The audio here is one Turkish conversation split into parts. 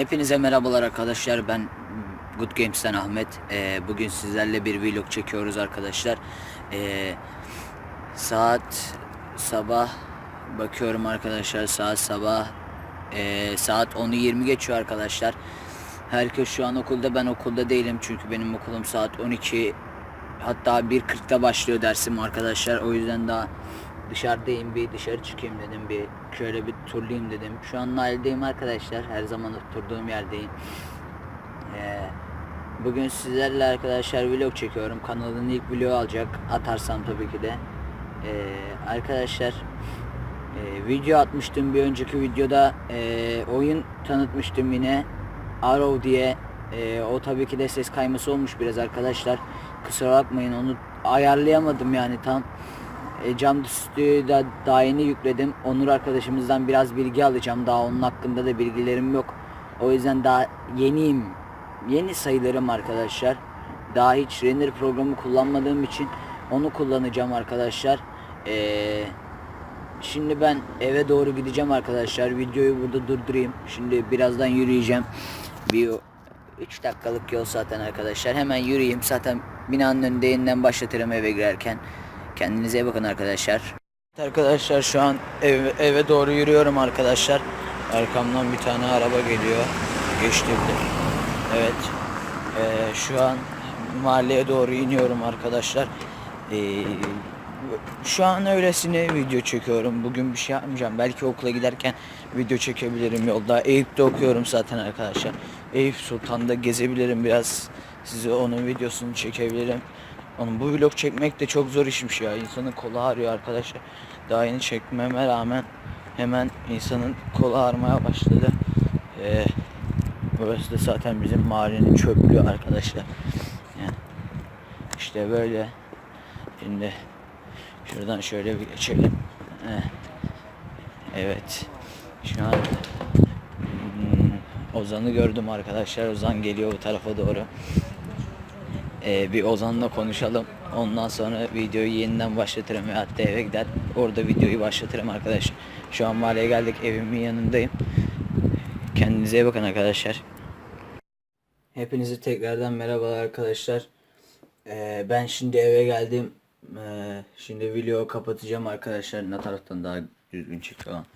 Hepinize merhabalar arkadaşlar. Ben Good Games'ten Ahmet. Ee, bugün sizlerle bir vlog çekiyoruz arkadaşlar. Ee, saat sabah bakıyorum arkadaşlar. Saat sabah ee, saat 10'u 20 geçiyor arkadaşlar. Herkes şu an okulda. Ben okulda değilim çünkü benim okulum saat 12 hatta 1.40'da başlıyor dersim arkadaşlar. O yüzden daha dışarıdayım bir dışarı çıkayım dedim bir şöyle bir turlayayım dedim. Şu an Nail'deyim arkadaşlar. Her zaman oturduğum yerdeyim. Ee, bugün sizlerle arkadaşlar vlog çekiyorum. Kanalın ilk vlogu alacak. Atarsam tabii ki de. Ee, arkadaşlar e, video atmıştım bir önceki videoda e, oyun tanıtmıştım yine Arrow diye E, o tabii ki de ses kayması olmuş biraz arkadaşlar kusura bakmayın onu ayarlayamadım yani tam e, cam üstü da daha yeni yükledim Onur arkadaşımızdan biraz bilgi alacağım daha onun hakkında da bilgilerim yok o yüzden daha yeniyim yeni sayılırım arkadaşlar daha hiç render programı kullanmadığım için onu kullanacağım arkadaşlar Eee Şimdi ben eve doğru gideceğim arkadaşlar. Videoyu burada durdurayım. Şimdi birazdan yürüyeceğim. Bir 3 dakikalık yol zaten arkadaşlar. Hemen yürüyeyim. Zaten binanın önünde yeniden başlatırım eve girerken. Kendinize iyi bakın arkadaşlar. Arkadaşlar şu an ev, eve doğru yürüyorum arkadaşlar. Arkamdan bir tane araba geliyor. Geçtirdi. Evet. Ee, şu an mahalleye doğru iniyorum arkadaşlar. Ee, şu an öylesine video çekiyorum. Bugün bir şey yapmayacağım. Belki okula giderken video çekebilirim yolda. Eyüp'te okuyorum zaten arkadaşlar. Eyüp Sultan'da gezebilirim biraz. Size onun videosunu çekebilirim. Onun bu vlog çekmek de çok zor işmiş ya. İnsanın kolu ağrıyor arkadaşlar. Daha yeni çekmeme rağmen hemen insanın kolu ağrımaya başladı. Ee, burası da zaten bizim mahallenin çöplüğü arkadaşlar. Yani işte böyle. Şimdi Şuradan şöyle bir geçelim. Heh. Evet. Şu an hmm, Ozan'ı gördüm arkadaşlar. Ozan geliyor bu tarafa doğru. Ee, bir Ozan'la konuşalım. Ondan sonra videoyu yeniden başlatırım ve hatta eve gider. Orada videoyu başlatırım arkadaşlar. Şu an mahalleye geldik. Evimin yanındayım. Kendinize iyi bakın arkadaşlar. Hepinize tekrardan merhabalar arkadaşlar. Ee, ben şimdi eve geldim. Ee, şimdi video kapatacağım arkadaşlar. Ne taraftan daha düzgün çek falan.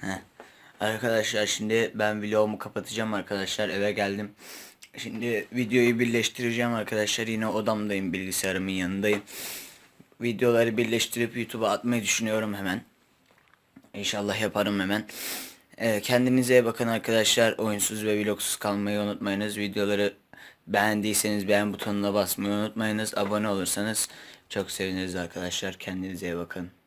Heh. Arkadaşlar şimdi ben vlogumu kapatacağım arkadaşlar. Eve geldim. Şimdi videoyu birleştireceğim arkadaşlar. Yine odamdayım. Bilgisayarımın yanındayım. Videoları birleştirip YouTube'a atmayı düşünüyorum hemen. İnşallah yaparım hemen. Ee, kendinize iyi bakın arkadaşlar. Oyunsuz ve vlogsuz kalmayı unutmayınız. Videoları beğendiyseniz beğen butonuna basmayı unutmayınız. Abone olursanız çok seviniriz arkadaşlar. Kendinize iyi bakın.